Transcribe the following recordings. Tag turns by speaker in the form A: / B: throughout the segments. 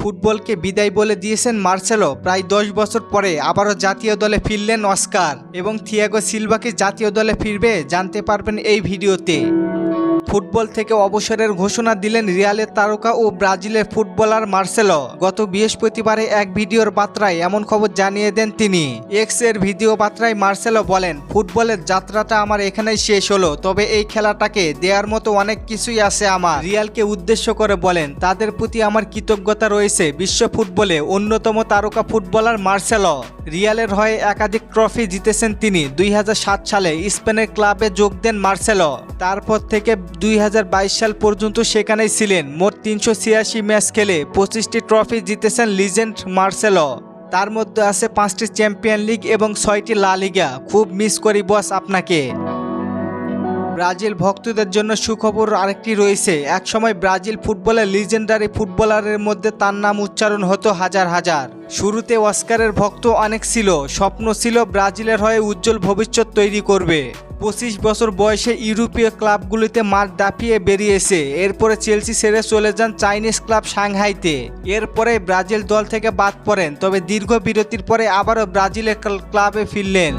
A: ফুটবলকে বিদায় বলে দিয়েছেন মার্সেলো। প্রায় দশ বছর পরে আবারও জাতীয় দলে ফিরলেন অস্কার এবং থিয়াগো সিলভাকে জাতীয় দলে ফিরবে জানতে পারবেন এই ভিডিওতে। ফুটবল থেকে অবসরের ঘোষণা দিলেন রিয়ালের তারকা ও ব্রাজিলের ফুটবলার মার্সেলো। গত বৃহস্পতিবারে এক ভিডিওর বার্তায় এমন খবর জানিয়ে দেন তিনি। এক্সের ভিডিও বার্তায় মার্সেলো বলেন, ফুটবলের যাত্রাটা আমার এখানেই শেষ হলো, তবে এই খেলাটাকে দেওয়ার মতো অনেক কিছুই আছে আমার। রিয়ালকে উদ্দেশ্য করে বলেন, তাদের প্রতি আমার কৃতজ্ঞতা রয়েছে, বিশ্ব ফুটবলে অন্যতম তারকা ফুটবলার মার্সেলো। রিয়ালের হয়ে একাধিক ট্রফি জিতেছেন তিনি। দুই হাজার সাত সালে স্পেনের ক্লাবে যোগ দেন মার্সেলো। তারপর থেকে দুই হাজার বাইশ সাল পর্যন্ত সেখানেই ছিলেন। মোট তিনশো ছিয়াশি ম্যাচ খেলে পঁচিশটি ট্রফি জিতেছেন লিজেন্ড মার্সেলো। তার মধ্যে আছে পাঁচটি চ্যাম্পিয়ন লিগ এবং ছয়টি লা লিগা। খুব মিস করি বস আপনাকে। ব্রাজিল ভক্তদের জন্য সুখবর আরেকটি রয়েছে। একসময় ব্রাজিল ফুটবলের লিজেন্ডারি ফুটবলারের মধ্যে তার নাম উচ্চারণ হতো হাজার হাজার। শুরুতে অস্কারের ভক্ত অনেক ছিল। স্বপ্ন ছিল ব্রাজিলের হয়ে উজ্জ্বল ভবিষ্যৎ তৈরি করবে। পঁচিশ বছর বয়সে ইউরোপীয় ক্লাবগুলিতে মাঠ দাপিয়ে বেরিয়েছে। এরপরে চেলসি ছেড়ে চলে যান চাইনিজ ক্লাব সাংহাইতে। এরপরে ব্রাজিল দল থেকে বাদ পড়েন, তবে দীর্ঘ বিরতির পরে আবারও ব্রাজিলের ক্লাবে ফিরলেন।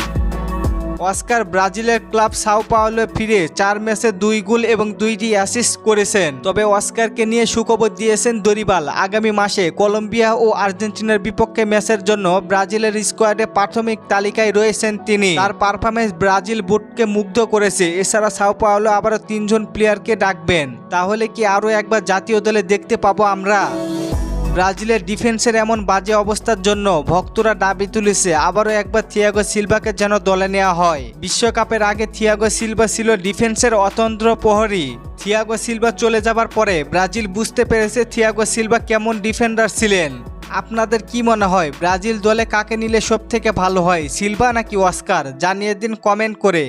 A: অস্কার ব্রাজিলের ক্লাব সাও পাওলো ফিরে চার ম্যাচে দুই গোল এবং দুইটি অ্যাসিস্ট করেছেন। তবে অস্কারকে নিয়ে সুখবর দিয়েছেন দরিবাল। আগামী মাসে কলম্বিয়া ও আর্জেন্টিনার বিপক্ষে ম্যাচের জন্য ব্রাজিলের স্কোয়াডে প্রাথমিক তালিকায় রয়েছেন তিনি। তার পারফরমেন্স ব্রাজিল বুটকে মুগ্ধ করেছে। এছাড়া সাও পাওলো আবারও তিনজন প্লেয়ারকে ডাকবেন। তাহলে কি আরও একবার জাতীয় দলে দেখতে পাবো আমরা? ব্রাজিলের ডিফেন্সের এমন বাজে অবস্থার জন্য ভক্তরা দাবি তুলেছে, আবারও একবার থিয়াগো সিলভাকে যেন দলে নেওয়া হয়। বিশ্বকাপের আগে থিয়াগো সিলভা ছিল ডিফেন্সের অতন্ত্র প্রহরী। থিয়াগো সিলভা চলে যাবার পরে ব্রাজিল বুঝতে পেরেছে থিয়াগো সিলভা কেমন ডিফেন্ডার ছিলেন। আপনাদের কি মনে হয়, ব্রাজিল দলে কাকে নিলে সব থেকে ভালো হয়, সিলভা নাকি অস্কার? জানিয়ে দিন কমেন্ট করে।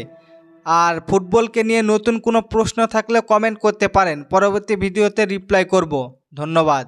A: আর ফুটবলকে নিয়ে নতুন কোনো প্রশ্ন থাকলে কমেন্ট করতে পারেন। পরবর্তী ভিডিওতে রিপ্লাই করব। ধন্যবাদ।